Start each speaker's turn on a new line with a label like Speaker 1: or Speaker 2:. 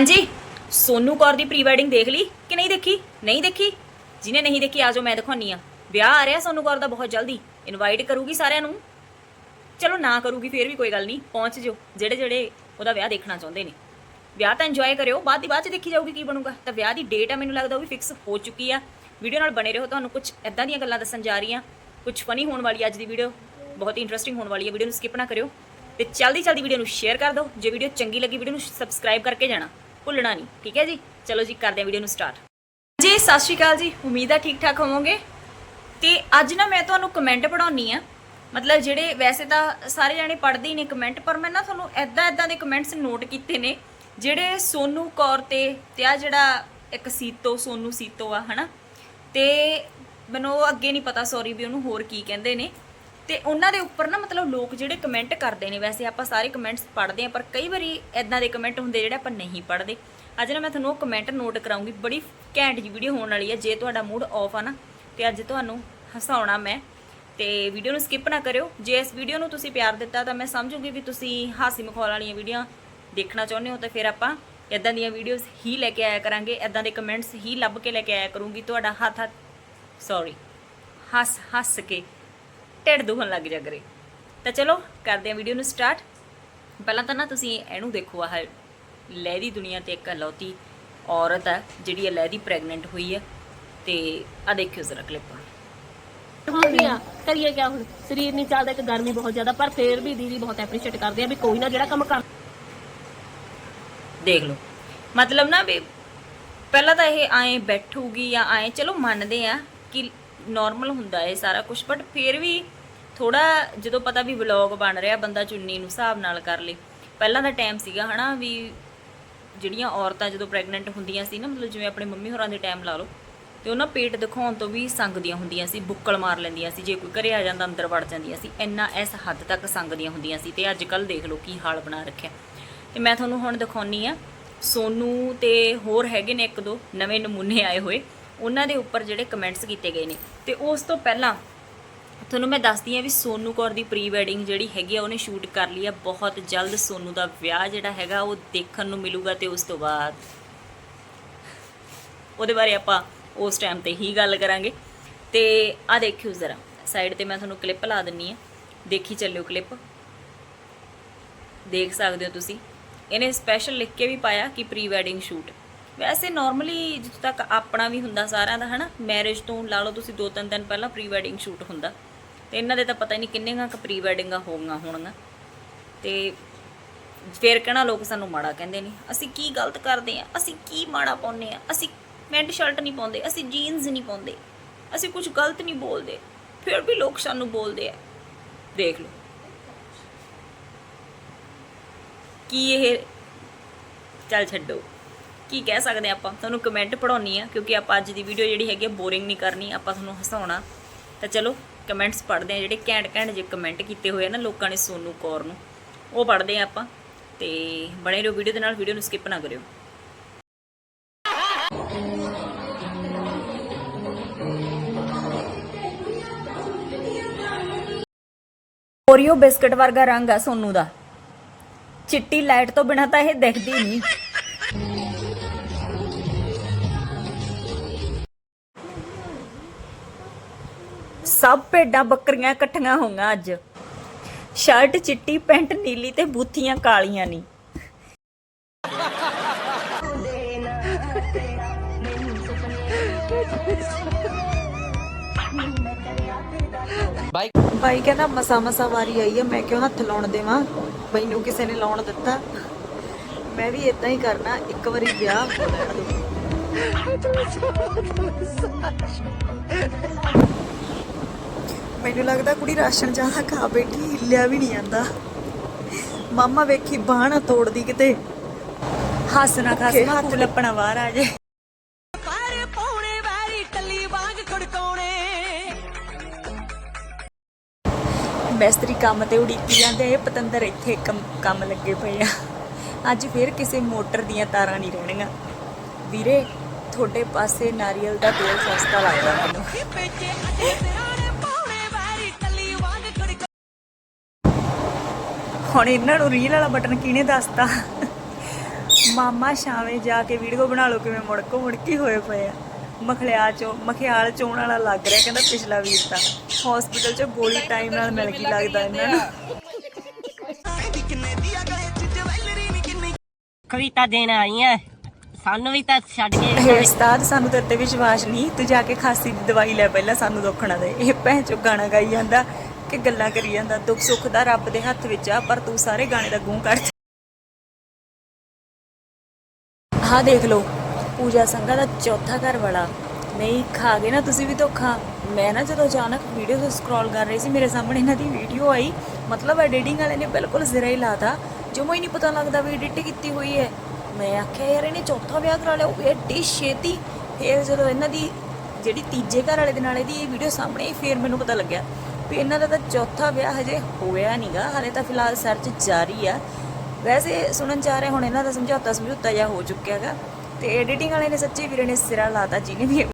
Speaker 1: ਹਾਂਜੀ, ਸੋਨੂ ਕੌਰ ਦੀ pre wedding ਦੇਖ ਲਈ ਕਿ ਨਹੀਂ ਦੇਖੀ? ਨਹੀਂ ਦੇਖੀ? ਜਿਹਨੇ ਨਹੀਂ ਦੇਖੀ ਆਜੋ ਮੈਂ ਦਿਖਾਉਣੀ ਆ ਵਿਆਹ ਆ ਰਿਹਾ ਸੋਨੂ ਕੌਰ ਦਾ ਬਹੁਤ ਜਲਦੀ। ਇਨਵਾਈਟ ਕਰੂਗੀ ਸਾਰਿਆਂ ਨੂੰ। ਚਲੋ, ਨਾ ਕਰੂਗੀ ਫੇਰ ਵੀ ਕੋਈ ਗੱਲ ਨਹੀਂ। ਪਹੁੰਚ ਜਿਓ। ਜਿਹੜੇ ਜਿਹੜੇ ਉਹਦਾ ਵਿਆਹ ਦੇਖਣਾ ਚਾਹੁੰਦੇ ਨੇ। ਵਿਆਹ ਤਾਂ ਇੰਜੋਏ ਕਰਿਓ। ਬਾਅਦ ਦੀ ਬਾਅਦ ਚ ਦੇਖੀ ਜਾਊਗੀ ਕੀ ਬਣੂਗਾ। ਤਾਂ ਵਿਆਹ ਦੀ ਡੇਟ ਆ, ਮੈਨੂੰ ਲੱਗਦਾ ਉਹ ਵੀ ਫਿਕਸ ਹੋ ਚੁੱਕੀ ਆ। ਵੀਡੀਓ ਨਾਲ ਬਣੇ ਰਹੋ। ਤੁਹਾਨੂੰ ਕੁਝ ਐਦਾਂ ਦੀਆਂ ਗੱਲਾਂ ਦੱਸਣ ਜਾ ਰਹੀ ਆ ਕੁਝ ਫਨੀ ਹੋਣ ਵਾਲੀ ਅੱਜ ਦੀ ਵੀਡੀਓ ਬਹੁਤ ਹੀ ਇੰਟਰਸਟਿੰਗ ਹੋਣ ਵਾਲੀ ਹੈ ਵੀਡੀਓ ਨੂੰ ਸਕਿਪ ਨਾ ਕਰਿਓ। ਤੇ ਜਲਦੀ ਜਲਦੀ ਵੀਡੀਓ ਨੂੰ ਸ਼ੇਅਰ ਕਰ ਦਿਓ। ਜੇ ਵੀਡੀਓ ਚੰਗੀ ਲੱਗੀ ਵੀਡੀਓ ਨੂੰ ਸਬਸਕ੍ਰਾਈਬ ਕਰਕੇ ਜਾਣਾ। ਭੁੱਲਣਾ ਨਹੀਂ, ਠੀਕ ਹੈ ਜੀ? ਚਲੋ ਜੀ, ਕਰਦੇ ਹਾਂ ਵੀਡੀਓ ਨੂੰ ਸਟਾਰਟ ਜੀ, ਸਤਿ ਸ਼੍ਰੀ ਅਕਾਲ ਜੀ, ਉਮੀਦ ਆ ਠੀਕ ਠਾਕ ਹੋਵੋਗੇ। ਤੇ ਅੱਜ ਨਾ ਮੈਂ ਤੁਹਾਨੂੰ ਕਮੈਂਟ ਪੜਾਉਣੀ ਆ। ਮਤਲਬ ਜਿਹੜੇ ਵੈਸੇ ਤਾਂ ਸਾਰੇ ਜਾਣੇ ਪੜ੍ਹਦੇ ਹੀ ਨੇ ਕਮੈਂਟ ਪਰ ਮੈਂ ਨਾ ਤੁਹਾਨੂੰ ਐਦਾਂ ਐਦਾਂ ਦੇ ਕਮੈਂਟਸ ਨੋਟ ਕੀਤੇ ਨੇ, ਜਿਹੜੇ ਸੋਨੂ ਕੌਰ ਤੇ ਤੇ ਆ ਜਿਹੜਾ ਇੱਕ ਸੀਤੋ, ਸੋਨੂ ਸੀਤੋ ਆ, ਹਨਾ? ਤੇ ਮੈਨੂੰ ਉਹ ਅੱਗੇ ਨਹੀਂ ਪਤਾ ਸੌਰੀ ਵੀ ਉਹਨੂੰ ਹੋਰ ਕੀ ਕਹਿੰਦੇ ਨੇ। ਤੇ ਉਹਨਾਂ ਦੇ ਉੱਪਰ ਨਾ ਮਤਲਬ ਲੋਕ ਜਿਹੜੇ ਕਮੈਂਟ ਕਰਦੇ ਨੇ, ਵੈਸੇ ਆਪਾਂ ਸਾਰੇ ਕਮੈਂਟਸ ਪੜ੍ਹਦੇ ਆ ਪਰ ਕਈ ਵਾਰੀ ਐਦਾਂ ਦੇ ਕਮੈਂਟ ਹੁੰਦੇ ਜਿਹੜੇ ਆਪਾਂ ਨਹੀਂ ਪੜ੍ਹਦੇ। ਅੱਜ ਨਾ ਮੈਂ ਤੁਹਾਨੂੰ ਉਹ ਕਮੈਂਟ ਨੋਟ ਕਰਾਉਂਗੀ, ਬੜੀ ਘੈਂਟ ਜੀ ਵੀਡੀਓ ਹੋਣ ਵਾਲੀ ਹੈ, ਜੇ ਤੁਹਾਡਾ ਮੂਡ ਆਫ ਆ ਨਾ, ਤੇ ਅੱਜ ਤੁਹਾਨੂੰ ਹਸਾਉਣਾ ਮੈਂ, ਤੇ ਵੀਡੀਓ ਨੂੰ ਸਕਿਪ ਨਾ ਕਰਿਓ। ਜੇ ਇਸ ਵੀਡੀਓ ਨੂੰ ਤੁਸੀਂ ਪਿਆਰ ਦਿੱਤਾ, ਤਾਂ ਮੈਂ ਸਮਝੂਗੀ ਵੀ ਤੁਸੀਂ ਹਾਸੀ ਮਖੌਲ ਵਾਲੀਆਂ ਵੀਡੀਓ ਦੇਖਣਾ ਚਾਹੁੰਦੇ ਹੋ, ਤਾਂ ਫਿਰ ਆਪਾਂ ਇਦਾਂ ਦੀਆਂ ਵੀਡੀਓਜ਼ ਹੀ ਲੈ ਕੇ ਆਇਆ ਕਰਾਂਗੇ ਇਦਾਂ ਦੇ ਕਮੈਂਟਸ ਹੀ ਲੱਭ ਕੇ ਲੈ ਕੇ ਆਇਆ ਕਰੂੰਗੀ, ਤੁਹਾਡਾ ਹੱਥ ਹੱਥ ਸੌਰੀ ਹੱਸ ਹੱਸ ਕੇ। ਢਿੱਡ ਦੁਖਣ ਲੱਗ ਜਾ ਕਰੇ। ਤਾਂ ਚਲੋ ਕਰਦੇ ਹਾਂ ਵੀਡੀਓ ਨੂੰ ਸਟਾਰਟ ਪਹਿਲਾਂ ਤਾਂ ਨਾ ਤੁਸੀਂ ਇਹਨੂੰ ਦੇਖੋ ਆਹ ਲਹਿਦੀ ਦੁਨੀਆ ਤੇ ਇੱਕ ਲੌਤੀ ਔਰਤ ਹੈ ਜਿਹੜੀ ਲਹਿਦੀ ਪ੍ਰੈਗਨੈਂਟ ਹੋਈ ਹੈ ਤੇ ਆ ਦੇਖਿਓ ਜ਼ਰਾ ਕਲਿੱਪ
Speaker 2: ਹੁੰਦੀਆਂ ਕਰੀਏ ਕਿਆ ਹੁਣ? ਸਰੀਰ ਨਹੀਂ ਚੱਲਦਾ ਕਿ ਗਰਮੀ ਬਹੁਤ ਜ਼ਿਆਦਾ ਪਰ ਫੇਰ ਵੀ ਦੀਦੀ ਬਹੁਤ ਐਪਰੀਸ਼ੀਏਟ ਕਰਦੇ ਆ ਵੀ ਕੋਈ ਨਾ ਜਿਹੜਾ ਕੰਮ ਕਰ
Speaker 1: ਦੇਖ ਲਓ। ਮਤਲਬ ਨਾ ਵੀ ਪਹਿਲਾਂ ਤਾਂ ਇਹ ਐਂ ਬੈਠੂਗੀ ਜਾਂ ਐਂ ਚਲੋ ਮੰਨਦੇ ਆ ਕਿ ਨਾਰਮਲ ਹੁੰਦਾ ਇਹ ਸਾਰਾ ਕੁਝ ਬਟ ਫਿਰ ਵੀ ਥੋੜਾ ਜਦੋਂ ਪਤਾ ਵੀ ਵਲੌਗ ਬਣ ਰਿਹਾ, ਬੰਦਾ ਚੁੰਨੀ ਨੂੰ ਹਿਸਾਬ ਨਾਲ ਕਰ ਲੇ। ਪਹਿਲਾਂ ਦਾ ਟਾਈਮ ਸੀਗਾ ਹਨਾ ਵੀ ਜਿਹੜੀਆਂ ਔਰਤਾਂ ਜਦੋਂ ਪ੍ਰੈਗਨੈਂਟ ਹੁੰਦੀਆਂ ਸੀ ਨਾ, ਮਤਲਬ ਜਿਵੇਂ ਆਪਣੇ ਮੰਮੀ ਹੋਰਾਂ ਦੇ ਟਾਈਮ ਲਾ ਲਓ, ਤੇ ਉਹਨਾਂ ਪੇਟ ਦਿਖਾਉਣ ਤੋਂ ਵੀ ਸੰਗਦੀਆਂ ਹੁੰਦੀਆਂ ਸੀ, ਬੁੱਕਲ ਮਾਰ ਲੈਂਦੀਆਂ ਸੀ, ਜੇ ਕੋਈ ਘਰੇ ਆ ਜਾਂਦਾ, ਅੰਦਰ ਵੜ ਜਾਂਦੀਆਂ ਸੀ, ਇੰਨਾ ਇਸ ਹੱਦ ਤੱਕ ਸੰਗਦੀਆਂ ਹੁੰਦੀਆਂ ਸੀ, ਤੇ ਅੱਜ ਕੱਲ ਦੇਖ ਲਓ ਕੀ ਹਾਲ ਬਣਾ ਰੱਖਿਆ। ਤੇ ਮੈਂ ਤੁਹਾਨੂੰ ਹੁਣ ਦਿਖਾਉਣੀ ਆ, ਸੋਨੂ ਤੇ ਹੋਰ ਹੈਗੇ ਨੇ ਇੱਕ ਦੋ, ਨਵੇਂ ਨਮੂਨੇ ਆਏ ਹੋਏ, ਉਹਨਾਂ ਦੇ ਉੱਪਰ ਜਿਹੜੇ ਕਮੈਂਟਸ ਕੀਤੇ ਗਏ ਨੇ। ਤੇ ਉਸ ਤੋਂ ਪਹਿਲਾਂ ਤੁਹਾਨੂੰ ਮੈਂ ਦੱਸਦੀ ਆ ਵੀ ਸੋਨੂ ਕੌਰ ਦੀ ਪ੍ਰੀ ਵੈਡਿੰਗ ਜਿਹੜੀ ਹੈਗੀ ਆ, ਉਹਨੇ ਸ਼ੂਟ ਕਰ ਲਈ ਆ। ਬਹੁਤ ਜਲਦ ਸੋਨੂ ਦਾ ਵਿਆਹ ਜਿਹੜਾ ਹੈਗਾ, ਉਹ ਦੇਖਣ ਨੂੰ ਮਿਲੂਗਾ ਤੇ ਉਸ ਤੋਂ ਬਾਅਦ। ਉਹਦੇ ਬਾਰੇ ਆਪਾਂ ਉਸ ਟਾਈਮ ਤੇ ਹੀ ਗੱਲ ਕਰਾਂਗੇ। ਤੇ ਆ ਦੇਖਿਓ ਜ਼ਰਾ ਸਾਈਡ ਤੇ ਮੈਂ ਤੁਹਾਨੂੰ ਕਲਿੱਪ ਲਾ ਦਿੰਨੀ ਆ ਦੇਖੀ ਚੱਲਿਓ ਕਲਿੱਪ ਦੇਖ ਸਕਦੇ ਹੋ ਤੁਸੀਂ। ਇਹਨੇ ਸਪੈਸ਼ਲ ਲਿਖ ਕੇ ਵੀ ਪਾਇਆ ਕਿ ਪ੍ਰੀ ਵੈਡਿੰਗ ਸ਼ੂਟ। ਵੈਸੇ ਨਾਰਮਲੀ ਜਿੱਥੇ ਤੱਕ ਆਪਣਾ ਵੀ ਹੁੰਦਾ ਸਾਰਿਆਂ ਦਾ, ਹਨਾ? ਮੈਰਿਜ ਤੋਂ ਲਾ ਲਓ ਤੁਸੀਂ ਦੋ ਤਿੰਨ ਦਿਨ ਪਹਿਲਾਂ ਪ੍ਰੀ ਵੈਡਿੰਗ ਸ਼ੂਟ ਹੁੰਦਾ। ਤੇ ਇਹਨਾਂ ਦੇ ਤਾਂ ਪਤਾ ਹੀ ਨਹੀਂ ਕਿੰਨੀਆਂ ਕੁ ਪ੍ਰੀ ਵੈਡਿੰਗਾਂ ਹੋਣਗੀਆਂ ਹੋਣਗੀਆਂ। ਤੇ ਫਿਰ ਕਹਿਣਾ ਲੋਕ ਸਾਨੂੰ ਮਾੜਾ ਕਹਿੰਦੇ ਨੇ, ਅਸੀਂ ਕੀ ਗਲਤ ਕਰਦੇ ਆ ਅਸੀਂ ਕੀ ਮਾੜਾ ਪਾਉਂਦੇ ਆ ਅਸੀਂ ਪੈਂਟ ਸ਼ਰਟ ਨਹੀਂ ਪਾਉਂਦੇ, ਅਸੀਂ ਜੀਨਸ ਨਹੀਂ ਪਾਉਂਦੇ, ਅਸੀਂ ਕੁਝ ਗਲਤ ਨਹੀਂ ਬੋਲਦੇ, ਫਿਰ ਵੀ ਲੋਕ ਸਾਨੂੰ ਬੋਲਦੇ ਆ। ਦੇਖ ਲਓ। ਕੀ ਇਹ ਚੱਲ ਛੱਡੋ। ਕੀ ਕਹਿ ਸਕਦੇ ਆਪਾਂ? ਤੁਹਾਨੂੰ ਕਮੈਂਟ ਪੜਾਉਣੀ ਆ, ਕਿਉਂਕਿ ਆਪਾਂ ਅੱਜ ਦੀ ਵੀਡੀਓ ਜਿਹੜੀ ਹੈਗੀ ਬੋਰਿੰਗ ਨਹੀਂ ਕਰਨੀ, ਆਪਾਂ ਤੁਹਾਨੂੰ ਹਸਾਉਣਾ। ਤਾਂ ਚਲੋ ਕਮੈਂਟਸ ਪੜ੍ਹਦੇ ਆ, ਜਿਹੜੇ ਘੈਂਟ ਘੈਂਟ ਜੇ ਕਮੈਂਟ ਕੀਤੇ ਹੋਏ ਆ ਨਾ ਲੋਕਾਂ ਨੇ ਸੋਨੂ ਕੌਰ ਨੂੰ। ਉਹ ਪੜ੍ਹਦੇ ਆ ਆਪਾਂ ਤੇ ਬਣੇ ਰਹੋ ਵੀਡੀਓ ਦੇ ਨਾਲ ਵੀਡੀਓ ਨੂੰ ਸਕਿਪ ਨਾ ਕਰਿਓ। ਓਰੀਓ ਬਿਸਕਟ ਵਰਗਾ ਰੰਗ ਆ ਸੋਨੂ ਦਾ। ਚਿੱਟੀ ਲਾਈਟ ਤੋਂ ਬਿਨਾ ਤਾਂ ਇਹ ਦਿਖਦੀ ਨਹੀਂ। ਸਭ ਭੇਡਾਂ ਬੱਕਰੀਆਂ ਇਕੱਠੀਆਂ ਹੋਈਆਂ ਅੱਜ। ਸ਼ਰਟ, ਚਿੱਟੀ ਪੈਂਟ, ਨੀਲੀ ਤੇ ਬੂਥੀਆਂ ਕਾਲੀਆਂ ਨਹੀਂ
Speaker 3: ਬਾਈ
Speaker 4: ਬਾਈ ਕਹਿੰਦਾ ਮਸਾ ਮਸਾ ਵਾਰੀ ਆਈ ਆ, ਮੈਂ ਕਿਉਂ ਹੱਥ ਲਾਉਣ ਦੇਵਾਂ? ਮੈਨੂੰ ਕਿਸੇ ਨੇ ਲਾਉਣ ਦਿੱਤਾ। ਮੈਂ ਵੀ ਇਦਾਂ ਹੀ ਕਰਨਾ, ਇੱਕ ਵਾਰੀ ਵਿਆਹ ਹੋ ਲੈਣ ਦਿਓ। ਮੈਨੂੰ ਲੱਗਦਾ ਕੁੜੀ ਰਾਸ਼ਨ ਜ਼ਿਆਦਾ ਖਾ ਬੈਠੀ ਹਿੱਲਿਆ ਵੀ ਨਹੀਂ ਜਾਂਦਾ। ਮਾਮਾ ਵੇਖੀ ਬਾਹ ਨਾ ਤੋੜਦੀ ਕਿਤੇ।
Speaker 1: ਹੱਸਣਾ ਖਾਸਣਾ ਹੱਥ ਲੱਪਣਾ ਬਾਹਰ ਆ ਜੇ।
Speaker 5: ਪਰ ਪੌਣੇ ਵਾਰੀ ਟੱਲੀ ਵਾਂਗ ਖੜਕਾਉਣੇ।
Speaker 1: ਮਿਸਤਰੀ ਕੰਮ ਤੇ ਉਡੀਕੀ ਜਾਂਦੇ ਇਹ ਪਤੰਦਰ ਇੱਥੇ ਕੰਮ ਕੰਮ ਲੱਗੇ ਪਏ ਆ। ਅੱਜ ਫੇਰ ਕਿਸੇ ਮੋਟਰ ਦੀਆਂ ਤਾਰਾਂ ਨਹੀਂ ਰਹਿਣੀਆਂ। ਵੀਰੇ ਤੁਹਾਡੇ ਪਾਸੇ ਨਾਰੀਅਲ ਦਾ ਤੇਲ ਸਸਤਾ ਲੱਗਦਾ ਮੈਨੂੰ। ਹੁਣ ਇਹਨਾਂ ਨੂੰ ਰੀਲ ਵਾਲਾ ਬਟਨ ਕਿਹਨੇ ਦੱਸਤਾ? ਮਾਮਾ ਸ਼ਾਵੇਂ ਜਾ ਕੇ ਵੀਡੀਓ ਬਣਾ ਲਓ ਕਿਵੇਂ ਮੁੜਕੋ ਮੁੜਕੀ ਹੋਏ ਪਏ ਆ। ਮਖਲਿਆ ਚੋਂ ਮਖਿਆਲ ਚੋਣ ਵਾਲਾ ਲੱਗ ਰਿਹਾ ਕਹਿੰਦਾ ਪਿਛਲਾ ਵੀਰ ਤਾਂ। ਹਸਪੀਟਲ 'ਚ ਗੋਲੀ ਟਾਈਮ ਨਾਲ ਮਿਲ ਗਈ ਲੱਗਦਾ ਇਹਨਾਂ ਨੂੰ।
Speaker 3: ਕਵਿਤਾ ਦੇਣ ਆਈ ਸਾਨੂੰ ਵੀ ਤਾਂ ਛੱਡ ਕੇ
Speaker 1: ਉਸਤਾਦ ਸਾਨੂੰ ਤੇਰੇ ਤੇ ਵਿਸ਼ਵਾਸ ਨਹੀਂ। ਤੂੰ ਜਾ ਕੇ ਖਾਂਸੀ ਦੀ ਦਵਾਈ ਲੈ ਪਹਿਲਾਂ ਸਾਨੂੰ ਦੁੱਖ ਨਾ ਦੇ। ਇਹ ਭੈਣ ਚੋ ਗਾਣਾ ਗਾਈ ਜਾਂਦਾ। ਕਿ ਗੱਲਾਂ ਕਰੀ ਜਾਂਦਾ, ਦੁੱਖ ਸੁੱਖ ਦਾ ਰੱਬ ਦੇ ਹੱਥ ਵਿੱਚ ਆ, ਪਰ ਤੂੰ ਸਾਰੇ ਗਾਣੇ ਦਾ ਗੂੰ ਕੱਢ ਆਹ ਦੇਖ ਲਓ, ਪੂਜਾ ਸੰਘਾ ਦਾ ਚੌਥਾ ਘਰ ਵਾਲਾ। ਨਹੀਂ, ਖਾ ਗਏ ਨਾ ਤੁਸੀਂ ਵੀ ਧੋਖਾ। ਮੈਂ ਨਾ ਜਦੋਂ ਅਚਾਨਕ ਵੀਡੀਓ ਤੋਂ ਸਕਰੋਲ ਕਰ ਰਹੀ ਸੀ, ਮੇਰੇ ਸਾਹਮਣੇ ਇਹਨਾਂ ਦੀ ਵੀਡੀਓ ਆਈ। ਮਤਲਬ ਐਡੀਟਿੰਗ ਵਾਲੇ ਨੇ ਬਿਲਕੁਲ ਜ਼ਰਾ ਹੀ ਲਾਤਾ। ਜਮੋ ਹੀ ਨਹੀਂ ਪਤਾ ਲੱਗਦਾ ਵੀ ਐਡਿਟ ਕੀਤੀ ਹੋਈ ਹੈ। ਮੈਂ ਆਖਿਆ, ਯਾਰ ਇਹਨੇ ਚੌਥਾ ਵਿਆਹ ਕਰਾ ਲਿਆ, ਉਹ ਐਡੀ ਛੇਤੀ। ਫਿਰ ਜਦੋਂ ਇਹਨਾਂ ਦੀ ਜਿਹੜੀ ਤੀਜੇ ਘਰ ਵਾਲੇ ਦੇ ਨਾਲ ਇਹਦੀ ਇਹ ਵੀਡੀਓ ਸਾਹਮਣੇ ਆਈ, ਫਿਰ ਮੈਨੂੰ ਪਤਾ ਲੱਗਿਆ ਵੀ ਇਹਨਾਂ ਦਾ ਤਾਂ ਚੌਥਾ ਵਿਆਹ ਹਜੇ ਹੋਇਆ ਨਹੀਂਗਾ ਹਾਲੇ ਤਾਂ ਫਿਲਹਾਲ ਸਰਚ ਜਾਰੀ ਆ। ਵੈਸੇ ਸੁਣਨ ਚ ਆ ਰਿਹਾ ਹੁਣ ਇਹਨਾਂ ਦਾ ਸਮਝੌਤਾ ਸਮਝੌਤਾ ਜਿਹਾ ਹੋ ਚੁੱਕਿਆ ਹੈਗਾ ਤੇ ਐਡੀਟਿੰਗ ਵਾਲੇ ਨੇ ਸੱਚੀ ਵੀਰੇ ਨੇ ਸਿਰਾ ਲਾਤਾ, ਜਿਹਨੇ ਵੀ